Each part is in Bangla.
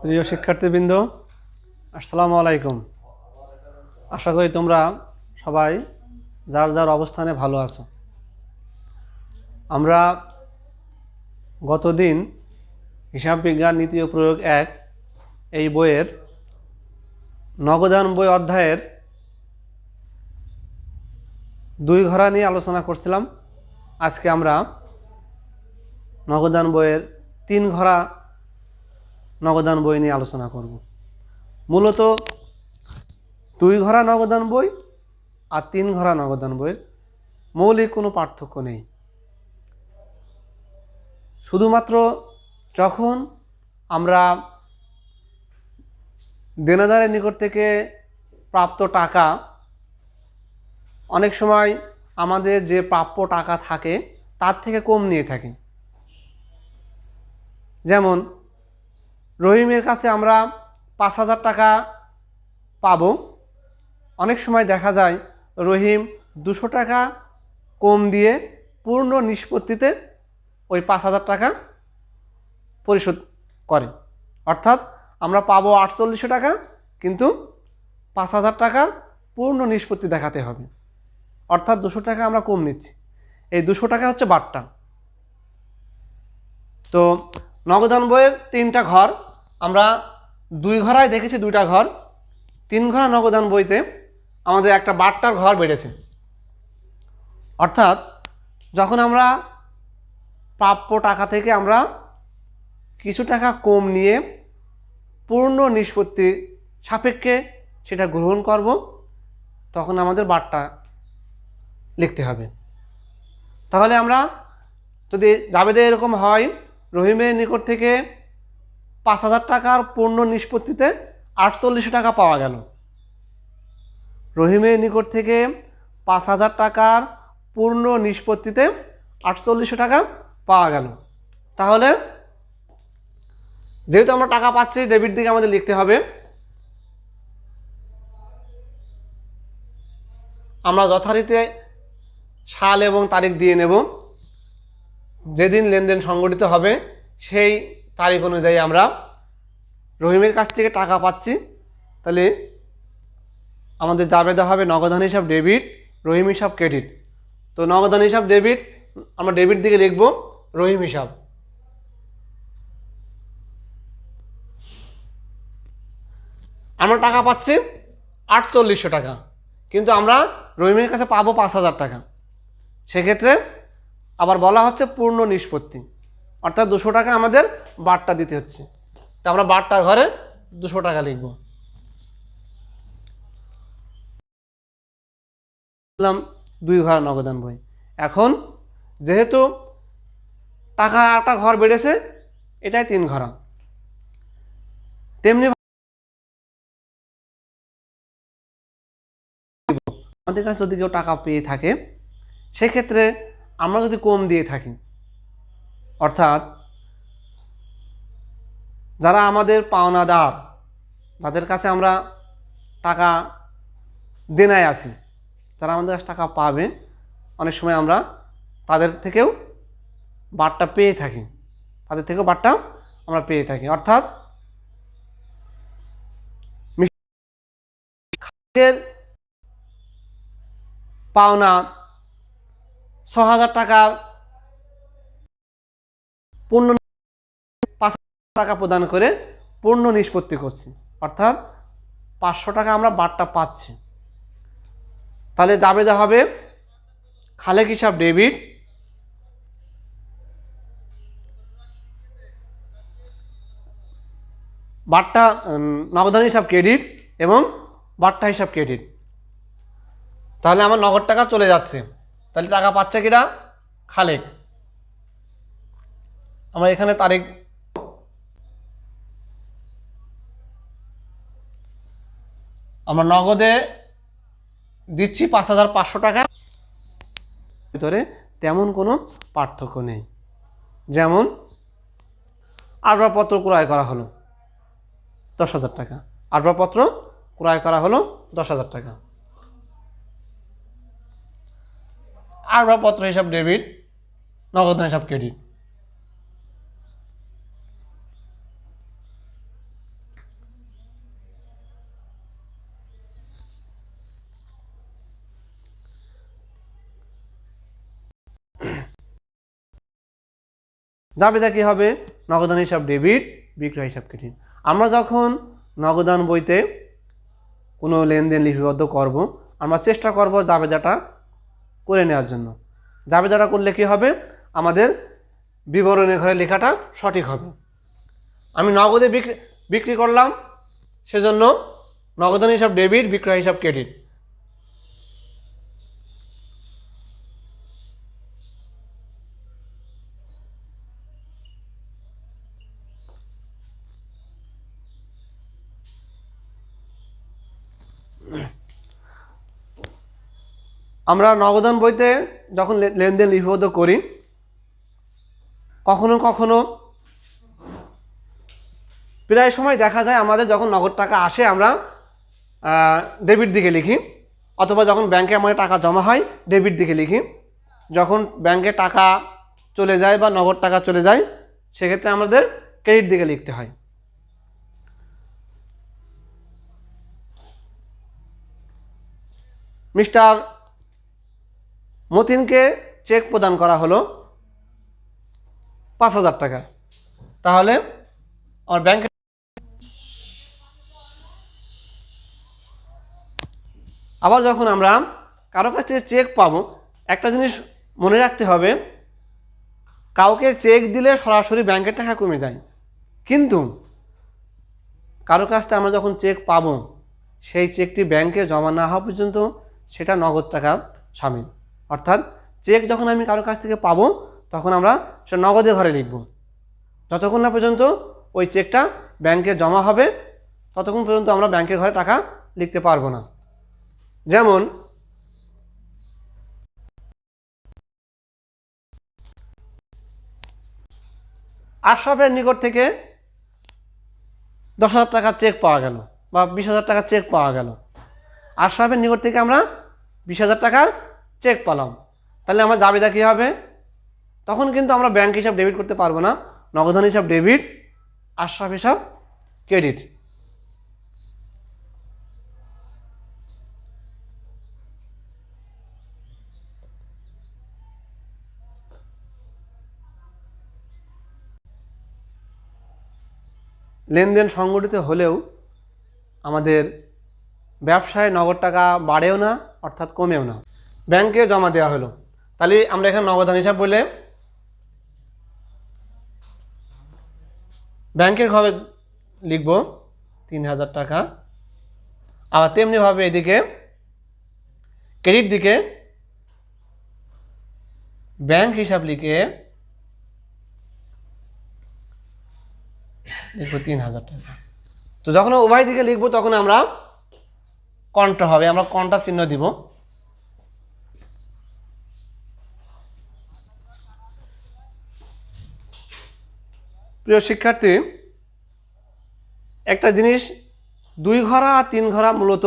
প্রিয় শিক্ষার্থীবৃন্দ, আসসালামু আলাইকুম। আশা করি তোমরা সবাই যার যার অবস্থানে ভালো আছো। আমরা গতদিন হিসাব বিজ্ঞান নীতি ও প্রয়োগ এক এই বইয়ের নগদান বই অধ্যায়ের দুই ঘরা নিয়ে আলোচনা করছিলাম। আজকে আমরা নগদান বইয়ের তিন ঘরা নগদান বই নিয়ে আলোচনা করব। মূলত দুই ঘরা নগদান বই আর তিন ঘরা নগদান বইয়ের মৌলিক কোনো পার্থক্য নেই। শুধুমাত্র যখন আমরা দেনাদারের নিকট থেকে প্রাপ্ত টাকা, অনেক সময় আমাদের যে প্রাপ্য টাকা থাকে তার থেকে কম নিয়ে থাকি। যেমন রহিমের কাছে আমরা পাঁচ হাজার টাকা পাবো। অনেক সময় দেখা যায় রহিম দুশো টাকা কম দিয়ে পূর্ণ নিষ্পত্তিতে ওই পাঁচ হাজার টাকা পরিশোধ করে। অর্থাৎ আমরা পাবো আটচল্লিশশো টাকা, কিন্তু পাঁচ হাজার টাকা পূর্ণ নিষ্পত্তি দেখাতে হবে। অর্থাৎ দুশো টাকা আমরা কম নিচ্ছি। এই দুশো টাকা হচ্ছে বাট্টা তো নগদান বইয়ের তিনটা ঘর আমরা দুই ঘরায় দেখেছি দুইটা ঘর। তিন ঘর নগদান বইতে আমাদের একটা বাট্টার ঘর বেড়েছে। অর্থাৎ যখন আমরা প্রাপ্য টাকা থেকে আমরা কিছু টাকা কম নিয়ে পূর্ণ নিষ্পত্তি সাপেক্ষে সেটা গ্রহণ করব, তখন আমাদের বাট্টা লিখতে হবে। তাহলে আমরা যদি জাবেদে এরকম হয়, রহিমের নিকট থেকে পাঁচ হাজার টাকার পূর্ণ নিষ্পত্তিতে আটচল্লিশশো টাকা পাওয়া গেল। রহিমের নিকট থেকে পাঁচ হাজার টাকার পূর্ণ নিষ্পত্তিতে আটচল্লিশশো টাকা পাওয়া গেল। তাহলে যেহেতু আমরা টাকা পাচ্ছি, ডেবিট দিকে আমাদের লিখতে হবে। আমরা যথারীতি সাল এবং তারিখ দিয়ে নেব। যেদিন লেনদেন সংগঠিত হবে, সেই তারিখ অনুযায়ী আমরা রহিমের কাছ থেকে টাকা পাচ্ছি। তাহলে আমাদের যাবে জাবেদা হবে নগদান হিসাব ডেবিট রহিম হিসাব ক্রেডিট তো নগদান হিসাব ডেবিট আমরা ডেবিট দিকে লিখব রহিম হিসাব। আমরা টাকা পাচ্ছি আটচল্লিশশো টাকা, কিন্তু আমরা রহিমের কাছে পাবো পাঁচ হাজার টাকা। সেক্ষেত্রে আবার বলা হচ্ছে পূর্ণ নিষ্পত্তি। অর্থাৎ দুশো টাকা আমাদের বারটা দিতে হচ্ছে। তা আমরা বারটার ঘরে দুশো টাকা লিখব। দুই ঘর নগদান বই এখন যেহেতু টাকা একটা ঘর বেড়েছে, এটাই তিন ঘরা। তেমনি আমাদের কাছে যদি কেউ টাকা পেয়ে থাকে, সেক্ষেত্রে আমরা যদি কম দিয়ে থাকি অর্থাৎ যারা আমাদের পাওনাদার যাদের কাছে আমরা টাকা দেনায় আছি, যারা আমাদের কাছে টাকা পাবে, অনেক সময় আমরা তাদের থেকেও বারটা পেয়ে থাকি, তাদের থেকেও বারটা আমরা পেয়ে থাকি। অর্থাৎ পাওনা ছ হাজার টাকা পূর্ণ পাঁচ টাকা প্রদান করে পূর্ণ নিষ্পত্তি করছি। অর্থাৎ পাঁচশো টাকা আমরা বারটা পাচ্ছি। তাহলে জাবেদা হবে, খালেক হিসাব ডেবিট, বারটা নগদান হিসাব ক্রেডিট এবং বারটা হিসাব ক্রেডিট। তাহলে আমার নগদ টাকা চলে যাচ্ছে। তাহলে টাকা পাচ্ছে কিনা? খালেক। আমরা এখানে তারিখ আমরা নগদে দিচ্ছি পাঁচ হাজার পাঁচশো টাকা। ভিতরে তেমন কোনো পার্থক্য নেই। যেমন আসবাবপত্র ক্রয় করা হলো দশ হাজার টাকা। আসবাবপত্র ক্রয় করা হলো দশ হাজার টাকা। আসবাবপত্র হিসাব ডেবিট, নগদ হিসাব ক্রেডিট। জাবেদা কী হবে? নগদান হিসাব ডেবিট, বিক্রয় হিসাব ক্রেডিট আমরা যখন নগদান বইতে কোনো লেনদেন লিপিবদ্ধ করব, আমরা চেষ্টা করব জাবেদাটা করে নেওয়ার জন্য। জাবেদাটা করলে কি হবে? আমাদের বিবরণী ঘরে লেখাটা সঠিক হবে। আমি নগদে বিক্রি বিক্রি করলাম, সেজন্য নগদান হিসাব ডেবিট, বিক্রয় হিসাব ক্রেডিট। আমরা নগদান বইতে যখন লেনদেন লিপিবদ্ধ করি, কখনো কখনো প্রায় সময় দেখা যায় আমাদের যখন নগদ টাকা আসে, আমরা ডেবিট দিকে লিখি, অথবা যখন ব্যাংকে আমাদের টাকা জমা হয় ডেবিট দিকে লিখি। যখন ব্যাংকে টাকা চলে যায় বা নগদ টাকা চলে যায়, সেক্ষেত্রে আমাদের ক্রেডিট দিকে লিখতে হয়। মিস্টার মতিনকে চেক প্রদান করা হলো পাঁচ হাজার টাকা। তাহলে আমার ব্যাংকে আবার যখন আমরা কারও কাছ থেকে চেক পাবো, একটা জিনিস মনে রাখতে হবে, কাউকে চেক দিলে সরাসরি ব্যাংকের টাকা কমে যায়। কিন্তু কারও কাছ থেকে আমরা যখন চেক পাবো, সেই চেকটি ব্যাংকে জমা না হওয়া পর্যন্ত সেটা নগদ টাকার সামিল। অর্থাৎ চেক যখন আমি কারোর কাছ থেকে পাবো, তখন আমরা সেটা নগদে ঘরে লিখব। যতক্ষণ না পর্যন্ত ওই চেকটা ব্যাংকে জমা হবে, ততক্ষণ পর্যন্ত আমরা ব্যাংকের ঘরে টাকা লিখতে পারব না। যেমন আশরাফের নিকট থেকে দশ হাজার টাকার চেক পাওয়া গেল বা বিশ হাজার টাকার চেক পাওয়া গেল। আশরাফের নিকট থেকে আমরা বিশ হাজার টাকার চেক পালাম। তাহলে আমার দাবিদা কী হবে? তখন কিন্তু আমরা ব্যাংক হিসাব ডেবিট করতে পারব না। নগদান হিসাব ডেবিট আশরাফ হিসাব ক্রেডিট লেনদেন সংগঠিত হলেও আমাদের ব্যবসায় নগদ টাকা বাড়েও না, অর্থাৎ কমেও না। ব্যাংকে জমা দেওয়া হলো। তাহলে আমরা এখানে নগদান হিসাব বলে ব্যাংকের ঘরে লিখব, তিন হাজার টাকা। আবার তেমনিভাবে এদিকে ক্রেডিট দিকে ব্যাংক হিসাব লিখে লিখব তিন হাজার টাকা। তো যখন উভয় দিকে লিখব, তখন আমরা কন্টা হবে, আমরা কন্টা চিহ্ন দিব। প্রিয় শিক্ষার্থী, একটা জিনিস দুই ঘরা আর তিন ঘরা মূলত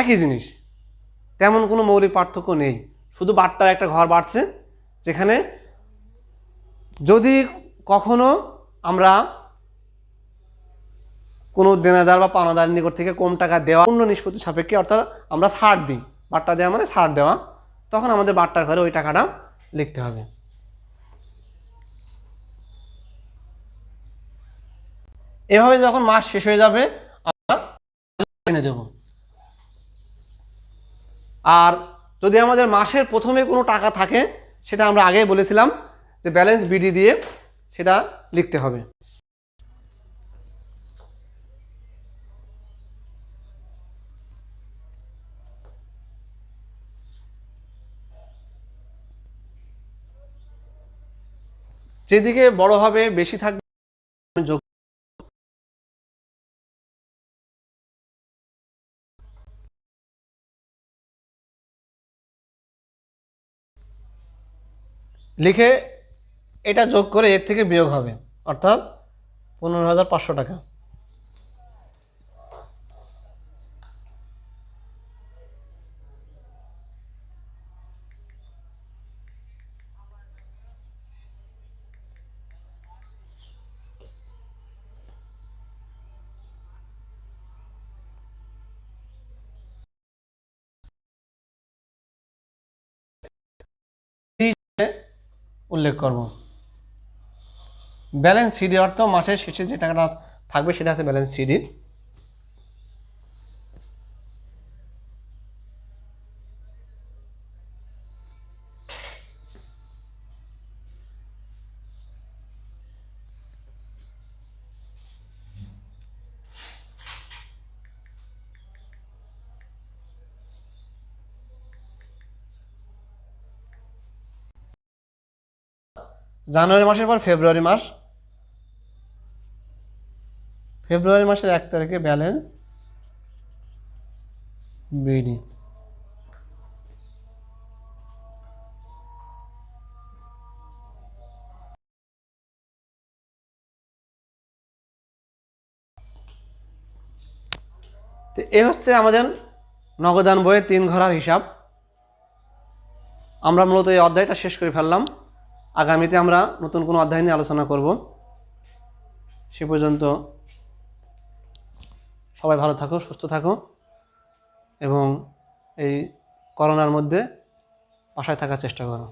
একই জিনিস। তেমন কোনো মৌলিক পার্থক্য নেই। শুধু বাটটার একটা ঘর বাড়ছে, যেখানে যদি কখনো আমরা কোনো দেনাদার বা পাওনাদার নিকট থেকে কম টাকা দেওয়া অন্য নিষ্পত্তি সাপেক্ষে অর্থাৎ আমরা ছাড় দিই, বাট্টা দেওয়া মানে ছাড় দেওয়া, তখন আমাদের বাট্টার ঘরে ওই টাকাটা লিখতে হবে। এভাবে যখন মাস শেষ হয়ে যাবে, আমরা এনে দেব। আর যদি আমাদের মাসের প্রথমে কোনো টাকা থাকে, সেটা আমরা আগেই বলেছিলাম যে ব্যালেন্স বিডি দিয়ে সেটা লিখতে হবে। যেদিকে বড় হবে, বেশি থাকবে যোগ লিখে এটা যোগ করে এর থেকে বিয়োগ হবে অর্থাৎ পনেরো হাজার পাঁচশো টাকা। উল্লেখ করব। ব্যালেন্স সিডি অর্থ মাসের শেষে যে টাকাটা থাকবে সেটা আছে ব্যালেন্স সিডি জানুয়ারি মাসের পর ফেব্রুয়ারি মাস। ফেব্রুয়ারি মাসের এক তারিখে ব্যালেন্স বিডি। তো এ হচ্ছে আমাদের নগদান বইয়ের তিন ঘরার হিসাব। আমরা মূলত এই অধ্যায়টা শেষ করে ফেললাম। আগামীতে আমরা নতুন কোনো অধ্যায় নিয়ে আলোচনা করব। সে পর্যন্ত সবাই ভালো থাকো, সুস্থ থাকো এবং এই করোনার মধ্যে বাসায় থাকার চেষ্টা করো।